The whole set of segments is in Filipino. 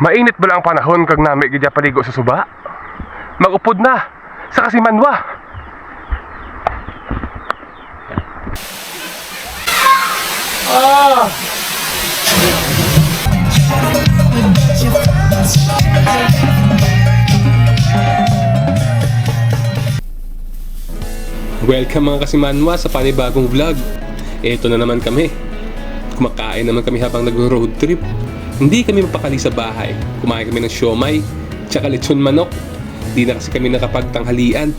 Mainit ba lang ang panahon kag nami gidya paligo sa suba? Magupod na sa kasimanwa. Ah! Welcome mga kasimanwa sa panibagong vlog. Ito na naman kami. Kumakain naman kami habang nag-road trip. Hindi kami mapakali sa bahay. Kumain kami ng siomay, tsaka lechon manok. Di na kasi kami nakapagtanghalian.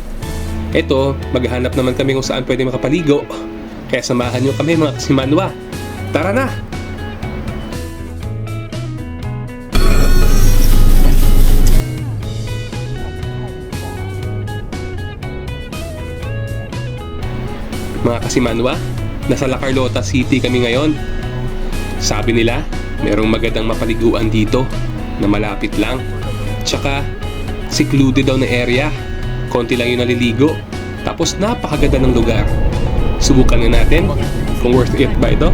Ito, maghanap naman kami kung saan pwede makapaligo. Kaya samahan nyo kami mga kasimanwa. Tara na! Mga kasimanwa, nasa La Carlota City kami ngayon. Sabi nila, merong magandang mapaliguan dito na malapit lang. Tsaka, secluded daw na area. Konti lang yung naliligo. Tapos napakaganda ng lugar. Subukan nga natin kung worth it ba ito.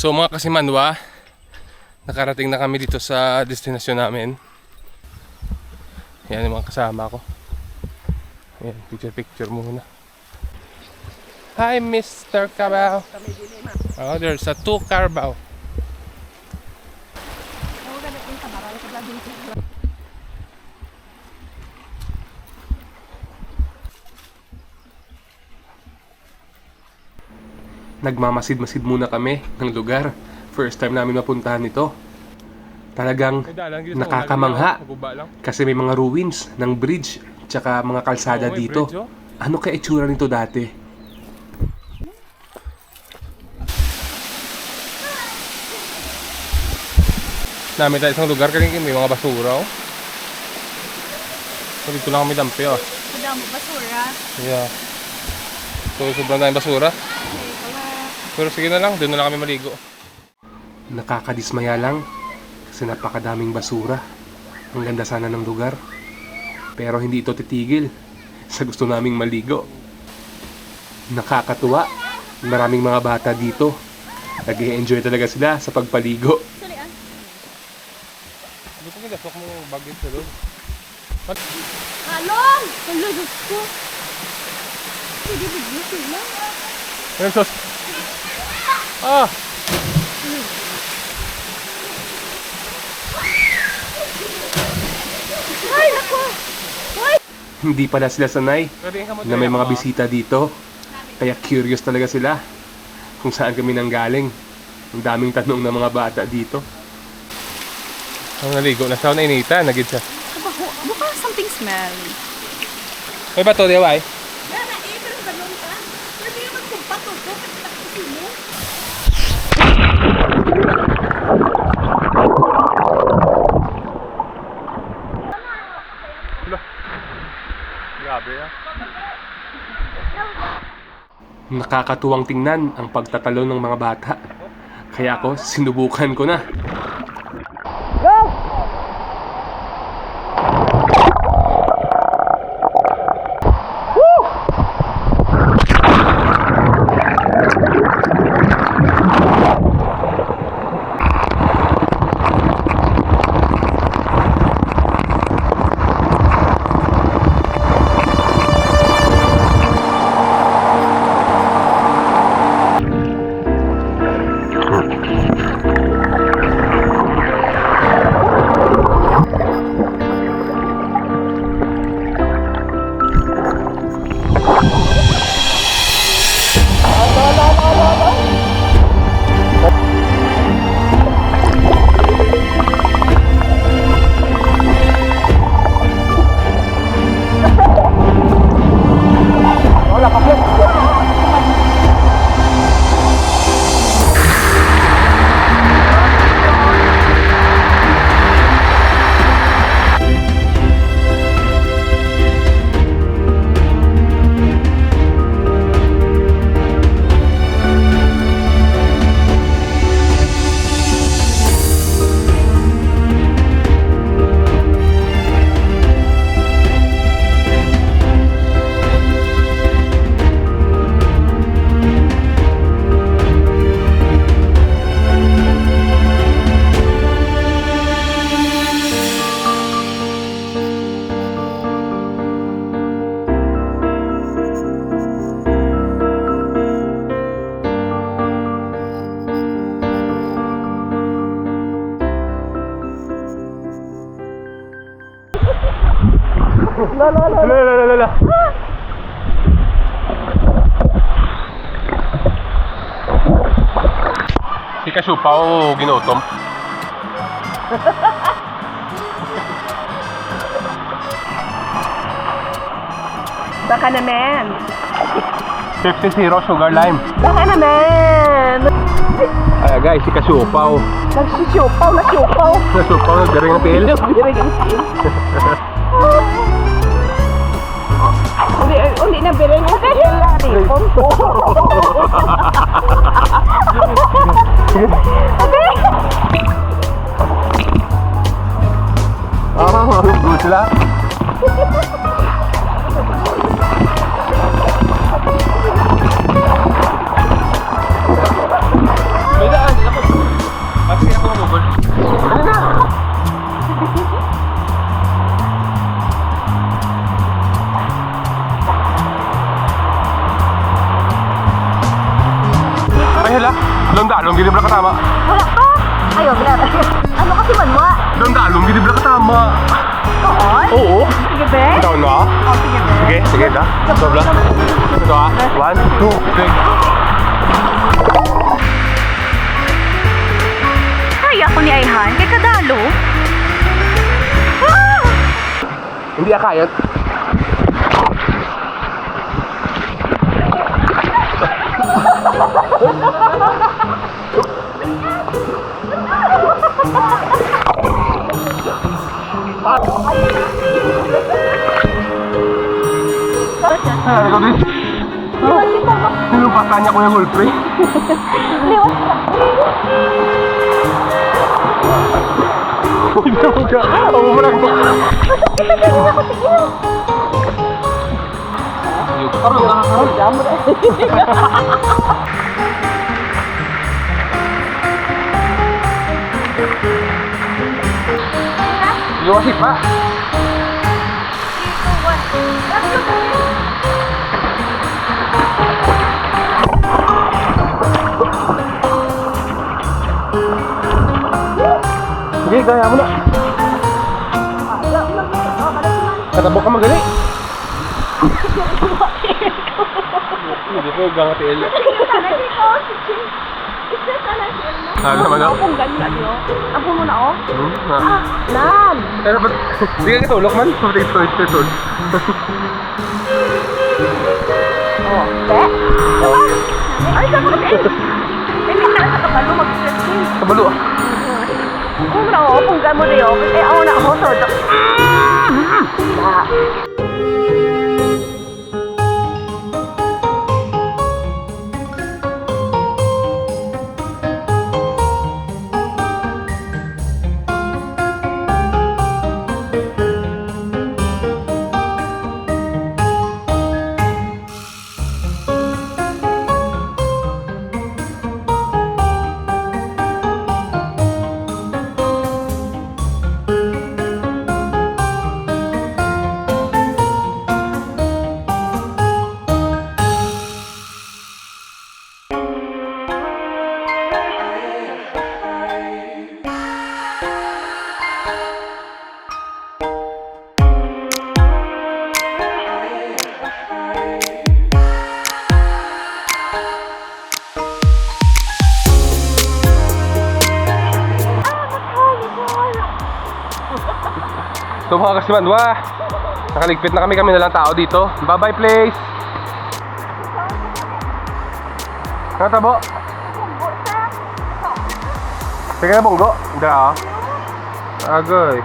So mga kasimanwa, nakarating na kami dito sa destinasyon namin. Yan yung mga kasama ko. Ayan, picture picture muna. Hi Mr. Carabao. Oh, there's a two Carabao. Nagmamasid-masid muna kami ng lugar. First time namin mapuntahan ito. Talagang nakakamangha kasi may mga ruins ng bridge tsaka mga kalsada dito. oh. Ano kaya itsura nito dati? Namin tayo isang lugar kasi may mga basura oh. So dito lang kami dampi oh. Madamo basura. Yeah. So sobrang daming basura. Pero sige na lang, doon na lang kami maligo. Nakakadismaya lang kasi napakadaming basura. Ang ganda sana ng lugar. Pero hindi ito titigil sa gusto naming maligo. Nakakatuwa. Maraming mga bata dito. nag enjoy talaga sila sa pagpaligo. Gusto ko dasok mo bagay sa doon. Halong! Halong ko. Hindi bigyan sila. Ayun, sos. Ah! Ay, nako! Hindi pala sila sanay na may mga bisita dito. Kaya curious talaga sila kung saan kami nanggaling. Ang daming tanong ng mga bata dito. Ang naligo na siya, nainita, nagid siya. Mukha something smelly. May bato, di ba? Nana, eh, pero ganun ka. Pwede yung magkumpato ko. Kasi mo. Grabe ah. Nakakatuwang tingnan ang pagtatalo ng mga bata. Kaya ako, sinubukan ko na. Si Kasupa o ginutom. Baka naman. 50-0 sugar lime. Baka naman. Ay guys, si Kasupa o. Nagsisiopaw, nasiyopaw. Kasupa o, nagdaring ng pil. Uli, uli na biring. Uli, ripon ko. Ah, good sila. Doon dalong gilib na katama. Wala ka. Ayaw, bilar. Ano kasi man mo? Doon dalong gilib na katama. Oo. Oo. Sige, be. Ikaw na? Oh, sige, be. Sige, sige na. Sobra. Ito ah. One, two, three. Kaya ko ni Ayhan, kay Kadalo. Ah! Hindi akayat. Ah, ikaw din. Sinupatan niya ko yung gulpre. Uy, naman ka. Ako mo lang. Karoon na, karoon. Iwasit pa. Sige, kaya mo na. Katabok ka magali. Hindi ko gang ati Elia. Ah, naman ako. Ang ganda niyo. Ang puno na, oh. Hmm? Ah. Ah, nan. Pero ba't hindi ka katulok man? Pati ito, ito, ito. Oh, be. Ay, sa mga eh. Hindi na sa kabalo mag-stretching. Kabalo ah. Kung na ako, kung na yun, eh ako na ako, so, Ah. Kasimandwa, nakaligpit na kami kami na lang tao dito. Bye bye place! Ano tabo? Sige na bonggo. Hindi ah. Agoy.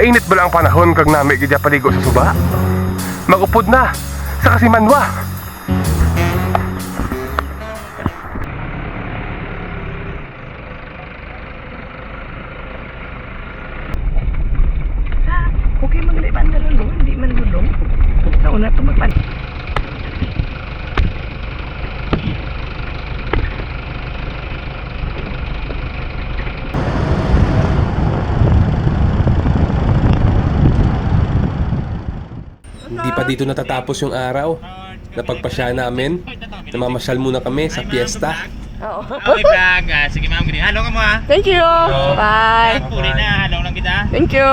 Mainit ba lang ang panahon kag nami gidya paligo sa suba? Magupod na sa kasimanwa. Okay, magliban na lang, hindi man gulong. Nauna ito magpan. Hindi pa dito natatapos yung araw. Napagpasya namin. Namamasyal muna kami sa piyesta. Oo. Okay, vlog. Ah, sige ma'am, ganyan. Halong ka mo ha. Thank you. Bye. Puli na, halong lang kita. Thank you.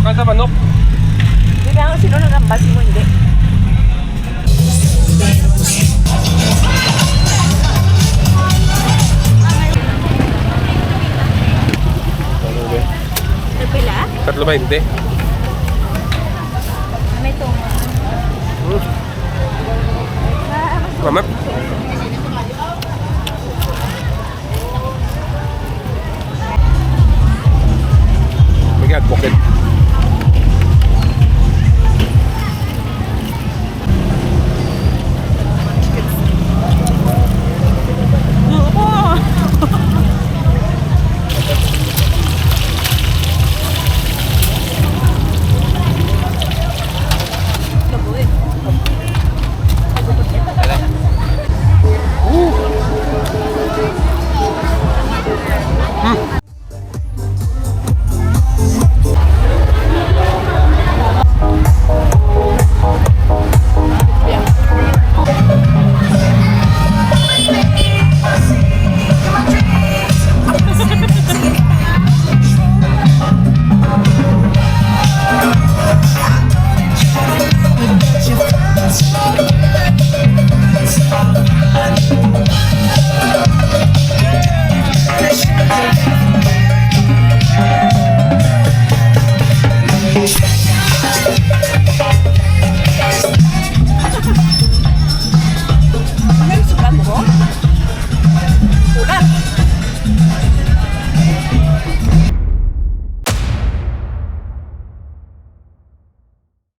Baka sa manok. Hindi na ako sino nagambal mo, hindi. Tatlo ba hindi? May tungo. Mama? May God, pocket.